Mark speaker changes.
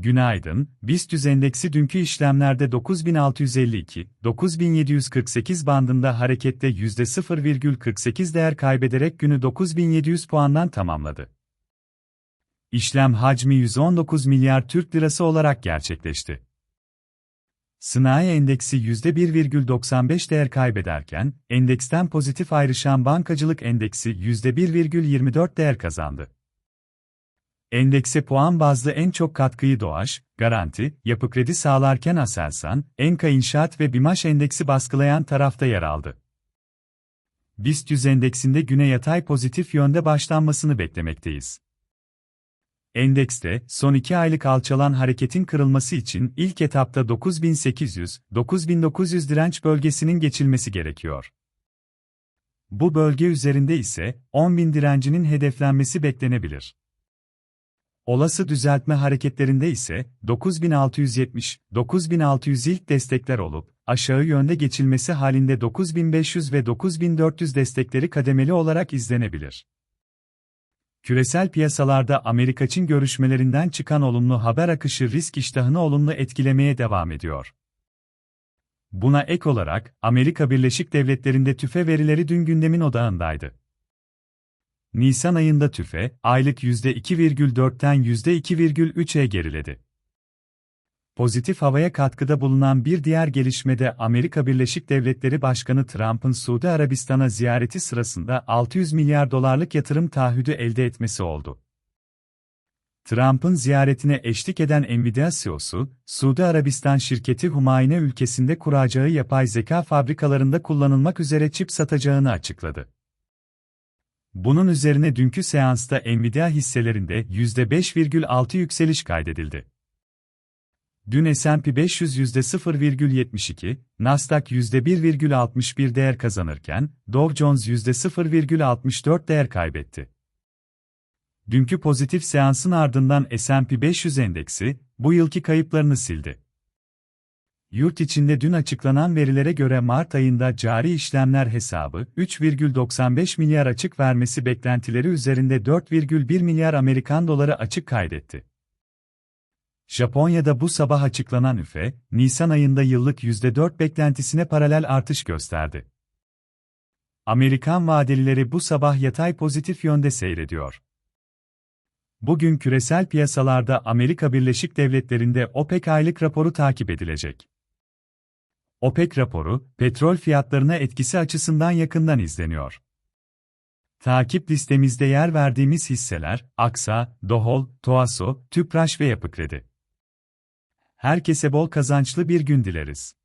Speaker 1: Günaydın, BIST endeksi dünkü işlemlerde 9652, 9748 bandında harekette %0,48 değer kaybederek günü 9700 puandan tamamladı. İşlem hacmi 119 milyar Türk lirası olarak gerçekleşti. Sanayi endeksi %1,95 değer kaybederken, endeksten pozitif ayrışan bankacılık endeksi %1,24 değer kazandı. Endekse puan bazlı en çok katkıyı Doğaş, Garanti, Yapı Kredi sağlarken Aselsan, Enka İnşaat ve Bimaş endeksi baskılayan tarafta yer aldı. BIST 100 endeksinde güne yatay pozitif yönde başlanmasını beklemekteyiz. Endekste, son iki aylık alçalan hareketin kırılması için ilk etapta 9800-9900 direnç bölgesinin geçilmesi gerekiyor. Bu bölge üzerinde ise 10.000 direncinin hedeflenmesi beklenebilir. Olası düzeltme hareketlerinde ise 9670, 9600 ilk destekler olup aşağı yönde geçilmesi halinde 9500 ve 9400 destekleri kademeli olarak izlenebilir. Küresel piyasalarda Amerika Çin görüşmelerinden çıkan olumlu haber akışı risk iştahını olumlu etkilemeye devam ediyor. Buna ek olarak Amerika Birleşik Devletleri'nde tüfe verileri dün gündemin odağındaydı. Nisan ayında tüfe, aylık %2,4'ten %2,3'e geriledi. Pozitif havaya katkıda bulunan bir diğer gelişmede Amerika Birleşik Devletleri Başkanı Trump'ın Suudi Arabistan'a ziyareti sırasında 600 milyar dolarlık yatırım taahhüdü elde etmesi oldu. Trump'ın ziyaretine eşlik eden Nvidia CEO'su, Suudi Arabistan şirketi Humayne ülkesinde kuracağı yapay zeka fabrikalarında kullanılmak üzere çip satacağını açıkladı. Bunun üzerine dünkü seansta Nvidia hisselerinde %5,6 yükseliş kaydedildi. Dün S&P 500 %0,72, Nasdaq %1,61 değer kazanırken, Dow Jones %0,64 değer kaybetti. Dünkü pozitif seansın ardından S&P 500 endeksi, bu yılki kayıplarını sildi. Yurt içinde dün açıklanan verilere göre Mart ayında cari işlemler hesabı 3,95 milyar açık vermesi beklentileri üzerinde 4,1 milyar Amerikan doları açık kaydetti. Japonya'da bu sabah açıklanan üfe, Nisan ayında yıllık %4 beklentisine paralel artış gösterdi. Amerikan vadelileri bu sabah yatay pozitif yönde seyrediyor. Bugün küresel piyasalarda Amerika Birleşik Devletleri'nde OPEC aylık raporu takip edilecek. OPEC raporu, petrol fiyatlarına etkisi açısından yakından izleniyor. Takip listemizde yer verdiğimiz hisseler, Aksa, Dohol, Toaso, Tüpraş ve Yapı Kredi. Herkese bol kazançlı bir gün dileriz.